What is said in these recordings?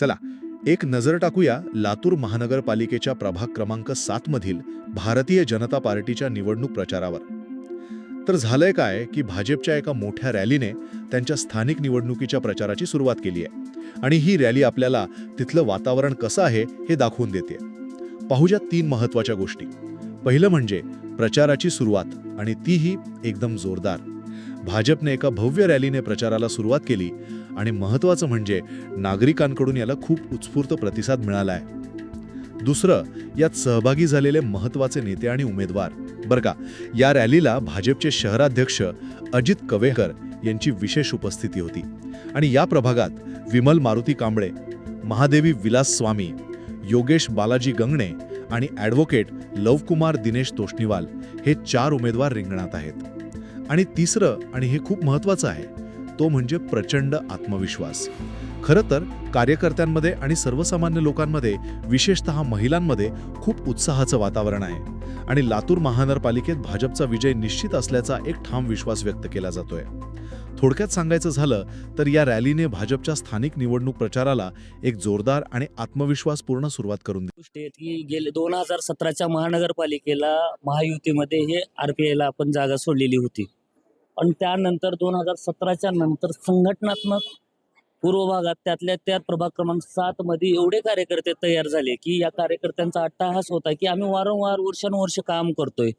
चला एक नजर टाकूया लातूर महानगरपालिकेच्या प्रभाग क्रमांक सात मधील भारतीय जनता पार्टीच्या निवडणूक प्रचारावर. तर झालंय काय की भाजपच्या एका मोठ्या रॅलीने त्यांच्या स्थानिक निवडणुकीच्या प्रचाराची सुरुवात केली आहे आणि ही रॅली आपल्याला तिथलं वातावरण कसं आहे हे दाखवून देते पाहूया तीन महत्त्वाच्या गोष्टी. पहिलं म्हणजे प्रचाराची सुरुवात आणि तीही एकदम जोरदार. भाजपने एका भव्य रॅलीने प्रचाराला सुरुवात केली आणि महत्त्वाचं म्हणजे नागरिकांकडून याला खूप उत्स्फूर्त प्रतिसाद मिळाला आहे दुसरं यात सहभागी झालेले महत्त्वाचे नेते आणि उमेदवार. बरं का या रॅलीला भाजपचे शहराध्यक्ष अजित कवेकर यांची विशेष उपस्थिती होती. आणि या प्रभागात विमल मारुती कांबळे महादेवी विलास स्वामी योगेश बालाजी गंगणे आणि ॲडव्होकेट लवकुमार दिनेश तोष्णीवाल हे चार उमेदवार रिंगणात आहेत. आणि तिसरं आणि हे खूप महत्त्वाचं आहे तो म्हणजे प्रचंड आत्मविश्वास. खरं तर कार्यकर्त्यांमध्ये आणि सर्वसामान्य लोकांमध्ये विशेषतः महिलांमध्ये खूप उत्साहाचं वातावरण आहे. आणि लातूर महानगरपालिकेत भाजपचा विजय निश्चित असल्याचा एक ठाम विश्वास व्यक्त केला जातोय. थोडक्यात सांगायचं झालं तर या रॅलीने भाजपच्या स्थानिक निवडणूक प्रचाराला एक जोरदार आणि आत्मविश्वासपूर्ण सुरुवात करून दिली. की गेले दोन हजार सतराच्या महानगरपालिकेला महायुतीमध्ये हे आर पी आपण जागा सोडलेली होती. पण त्यानंतर दोन हजार सतराच्या नंतर संघटनात्मक पूर्व भागात त्यातल्या त्यात प्रभाग क्रमांक सात मध्ये एवढे कार्यकर्ते तयार झाले की या कार्यकर्त्यांचा अट्टाहास होता की आम्ही वारंवार वर्षानुवर्ष काम करतोय.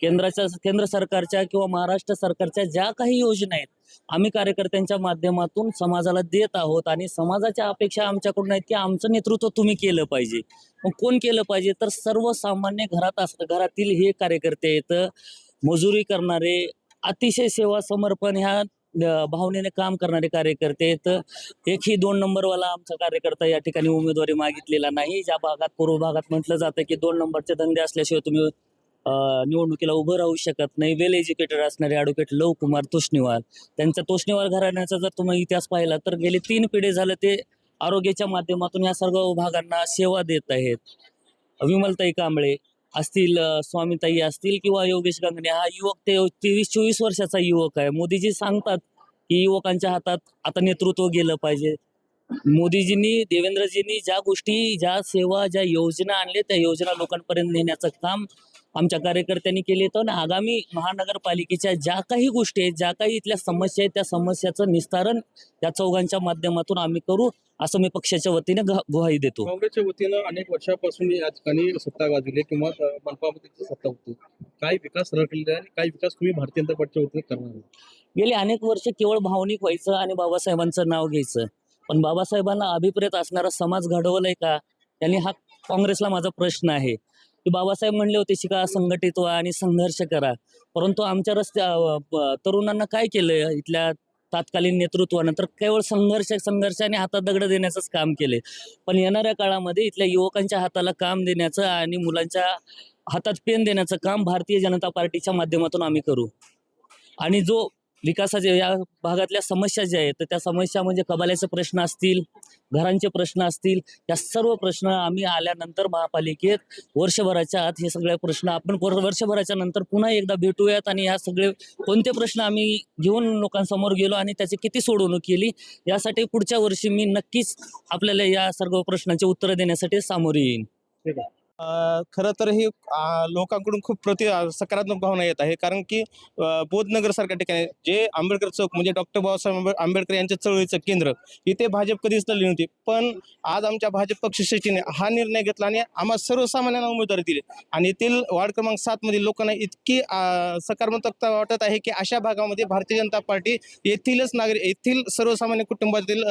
केंद्राच्या केंद्र सरकारच्या किंवा महाराष्ट्र सरकारच्या ज्या काही योजना आहेत आम्ही कार्यकर्त्यांच्या माध्यमातून समाजाला देत आहोत आणि समाजाच्या अपेक्षा आमच्याकडून आहेत की आमचं नेतृत्व तुम्ही केलं पाहिजे. मग कोण केलं पाहिजे? तर सर्वसामान्य घरात अस घरातील हे कार्यकर्ते आहेत मजुरी करणारे अतिशय सेवा समर्पण ह्या भावनेने काम करणारे कार्यकर्ते आहेत. एकही दोन नंबरवाला आमचा कार्यकर्ता या ठिकाणी उमेदवारी मागितलेला नाही. ज्या भागात पूर्व भागात म्हटलं जातं की दोन नंबरचे धंदे असल्याशिवाय तुम्ही निवडणुकीला उभं राहू शकत नाही. वेल एज्युकेटेड असणारे ॲडव्होकेट लव कुमार तोष्णीवाल. त्यांचा तोष्णीवाल घराण्याचा जर तुम्ही इतिहास पाहिला तर गेले तीन पिढी झालं ते आरोग्याच्या माध्यमातून या सर्व भागांना सेवा देत आहेत. विमलताई कांबळे असतील स्वामीताई असतील किंवा योगेश गांगणे हा युवक ते तेवीस चोवीस वर्षाचा युवक आहे. मोदीजी सांगतात की युवकांच्या हातात आता नेतृत्व गेलं पाहिजे. मोदीजींनी देवेंद्रजींनी ज्या गोष्टी ज्या सेवा ज्या योजना आणल्या त्या योजना लोकांपर्यंत नेण्याचं काम आमच्या कार्यकर्त्यांनी केले तर आणि आगामी महानगरपालिकेच्या ज्या काही गोष्टी आहेत ज्या काही इथल्या समस्या आहेत त्या समस्याचं निस्तारण या चौघांच्या माध्यमातून आम्ही करू असं मी पक्षाच्या वतीने ग- ग्वाही देतो. काँग्रेसच्या वतीनं अनेक वर्षापासून या ठिकाणी सत्ता गाजवली किंवा मनपामध्ये सत्ता होती. काय विकास रखलेला आहे आणि काय विकास तुम्ही भारतीय जनता पक्षाच्या वतीने करणार? गेली अनेक वर्ष केवळ भावनिक व्हायचं आणि बाबासाहेबांचं नाव घ्यायचं. पण बाबासाहेबांना अभिप्रेत असणारा समाज घडवलाय का? त्यांनी हा काँग्रेसला माझा प्रश्न आहे. की बाबासाहेब म्हणले होते शिका संघटित व्हा आणि संघर्ष करा. परंतु आमच्या रस्त्या तरुणांना काय केलं इथल्या तात्कालीन नेतृत्वानं तर केवळ संघर्ष संघर्ष आणि हातात दगड देण्याचंच काम केले. पण येणाऱ्या काळामध्ये इथल्या युवकांच्या हाताला काम देण्याचं आणि मुलांच्या हातात पेन देण्याचं काम भारतीय जनता पार्टीच्या माध्यमातून आम्ही करू. आणि जो विकासाच्या या भागातल्या समस्या ज्या आहेत तर त्या समस्या म्हणजे कबाल्याचे प्रश्न असतील घरांचे प्रश्न असतील या सर्व प्रश्न आम्ही आल्यानंतर महापालिकेत वर्षभराच्या आत हे सगळे प्रश्न आपण वर्षभराच्या नंतर पुन्हा एकदा भेटूयात आणि ह्या सगळे कोणते प्रश्न आम्ही घेऊन लोकांसमोर गेलो आणि त्याची किती सोडवणूक केली यासाठी पुढच्या वर्षी मी नक्कीच आपल्याला या सर्व प्रश्नांची उत्तरं देण्यासाठी सामोरे येईन. ठीक आहे. खरं तर ही लोकांकडून खूप प्रति सकारात्मक भावना येत आहे. कारण की अ, बोधनगर सारख्या ठिकाणी जे आंबेडकर चौक म्हणजे डॉक्टर बाबासाहेब आंबे- आंबेडकर यांच्या चळवळीचं केंद्र इथे भाजप कधीच लढली नव्हती. पण आज आमच्या भाजप पक्षश्रेष्ठीने हा निर्णय घेतला आणि आम्हा सर्वसामान्यांना उमेदवारी दिली. आणि येथील वार्ड क्रमांक सात मधील लोकांना इतकी सकारात्मकता वाटत आहे की अशा भागामध्ये भारतीय जनता पार्टी येथीलच नागरिक येथील सर्वसामान्य कुटुंबातील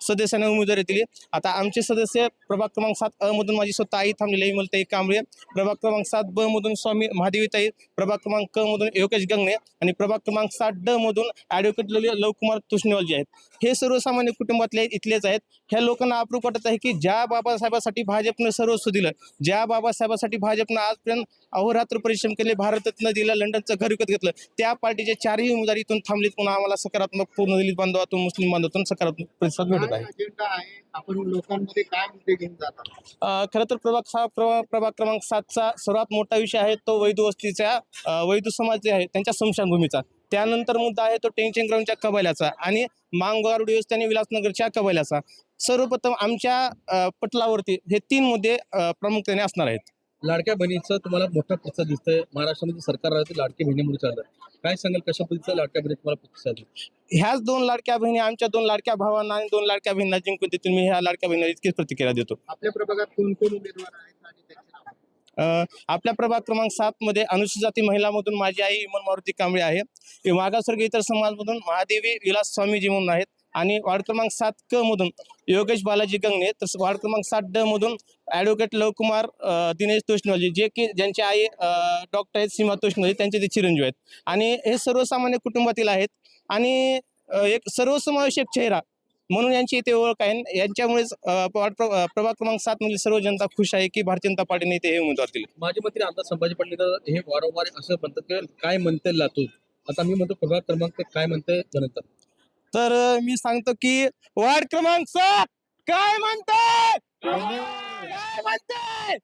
सदस्यांना उमेदवारी दिली. आता आमचे सदस्य प्रभाग क्रमांक सात अ मधून माझी स्वतः आई थांबलेली आहे विमलताई कांबळे. प्रभाग क्रमांक सात ब मधून स्वामी महादेवीताई. प्रभाग क्रमांक क मधून योगेश गंगणे. आणि प्रभाग क्रमांक सात ड मधून ॲडव्होकेट लवकुमार तुष्णीवाल आहेत. हे सर्वसामान्य कुटुंबातले इथलेच आहेत. ह्या लोकांना अप्रूप वाटत आहे की ज्या बाबासाहेबासाठी भाजपनं सर्वस्व दिलं ज्या बाबासाहेबासाठी भाजपनं आजपर्यंत अहोरात्र परिश्रम केले भारतरत्न दिलं लंडनचं घर विकत घेतलं त्या पार्टीचे चारही उमेदवार इथून थांबलीत पुन्हा आम्हाला सकारात्मक पूर्ण दिली बांधवातून मुस्लिम बांधवातून सकारात्मक प्रतिसाद भेटतो काय आहे अजेंडा आहे. आपण लोकांमध्ये काय मुद्दे घेऊन जातात? अ, खरं तर प्रभाग सहा प्रभाग प्रभाग क्रमांक सातचा सर्वात मोठा विषय आहे तो वैदू वस्तीच्या वैदू समाज जे आहे त्यांच्या स्मशानभूमीचा. त्यानंतर मुद्दा आहे तो टेन्शन ग्राउंडच्या कबैल्याचा आणि व्यवस्था आणि विलासनगरच्या कबैल्याचा. सर्वप्रथम आमच्या अ, पटलावरती हे तीन मुद्दे अ, प्रामुख्याने असणार आहेत. लाडक्या बहिणीचं तुम्हाला मोठा प्रतिसाद दिसतंय. महाराष्ट्रामध्ये सरकार राहते लाडकी बहिणीमुळे चाललं काय सांगाल कशा पद्धतीचा लाडक्या बहिणी तुम्हाला प्रतिसाद आहे? ह्याच दोन लाडक्या बहिणी आमच्या दोन लाडक्या भावांना आणि दोन लाडक्या बहिणींना जिंकून देतील. मी ह्या लाडक्या बहिणीला इतकीच प्रतिक्रिया देतो. आपल्या प्रभागात कोण कोण उमेदवार आहेत आणि त्यांची आपल्या प्रभाग क्रमांक सात मध्ये अनुसूचित जाती महिलामधून माझी आई इमन मारुती कांबळे आहे. मागासवर्गीय इतर समाजमधून महादेवी विलास स्वामीजी म्हणून आहेत. आणि वार्ड क्रमांक सात क मधून योगेश बालाजी गंगणे तर वार्ड क्रमांक सात ड मधून ॲडव्होकेट लवकुमार दिनेश तोष्णवालजी जे की ज्यांची आई डॉक्टर आहेत सीमा तोष्णवालजी त्यांचे ते चिरंजीव आहेत. आणि हे सर्वसामान्य कुटुंबातील आहेत. आणि एक सर्वसमावेशक चेहरा म्हणून यांची इथे ओळख आहे. यांच्यामुळेच प्रभाग क्रमांक सात म्हणजे सर्व जनता खुश आहे की भारतीय जनता पार्टीने इथे हे उमेदवार दिले. माजी मंत्री आमदार संभाजी पाटील हे वारंवार असं म्हणतात की काय म्हणते लातूर? आता मी म्हणतो प्रभाग क्रमांक काय म्हणते जनता? तर मी सांगतो की वार्ड क्रमांक सात. काय म्हणते? काय म्हणते?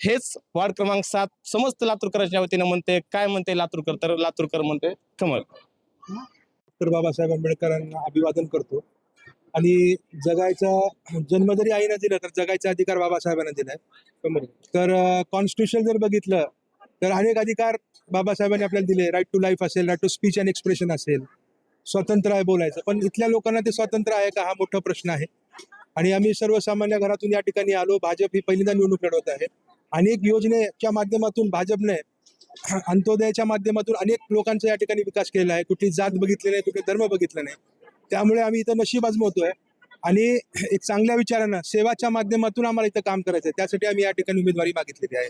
हेच वार्ड क्रमांक सात. समस्त लातूरकरांच्या वतीने म्हणते. काय म्हणते लातूरकर? तर लातूरकर म्हणते कमल डॉक्टर बाबासाहेब आंबेडकरांना अभिवादन करतो. आणि जगायचा जन्म जरी आईनं दिला तर जगायचा अधिकार बाबासाहेबांना दिलाय. कमल तर कॉन्स्टिट्यूशन जर बघितलं तर अनेक अधिकार बाबासाहेबांनी आपल्याला दिले. राईट टू लाईफ असेल right to speech and expression असेल. स्वातंत्र्य आहे बोलायचं. पण इथल्या लोकांना ते स्वातंत्र्य आहे का? हा मोठा प्रश्न आहे. आणि आम्ही सर्वसामान्य घरातून या ठिकाणी आलो. भाजप ही पहिल्यांदा निवडणूक लढवत आहे. अनेक योजनेच्या माध्यमातून भाजपने अंत्योदयाच्या माध्यमातून अनेक लोकांचा या ठिकाणी विकास केलेला आहे. कुठली जात बघितली नाही कुठले धर्म बघितले नाही. त्यामुळे आम्ही इथं नशीब आजमवतोय आणि एक चांगल्या विचारानं सेवाच्या माध्यमातून आम्हाला इथं काम करायचं आहे त्यासाठी आम्ही या ठिकाणी उमेदवारी मागितलेली आहे.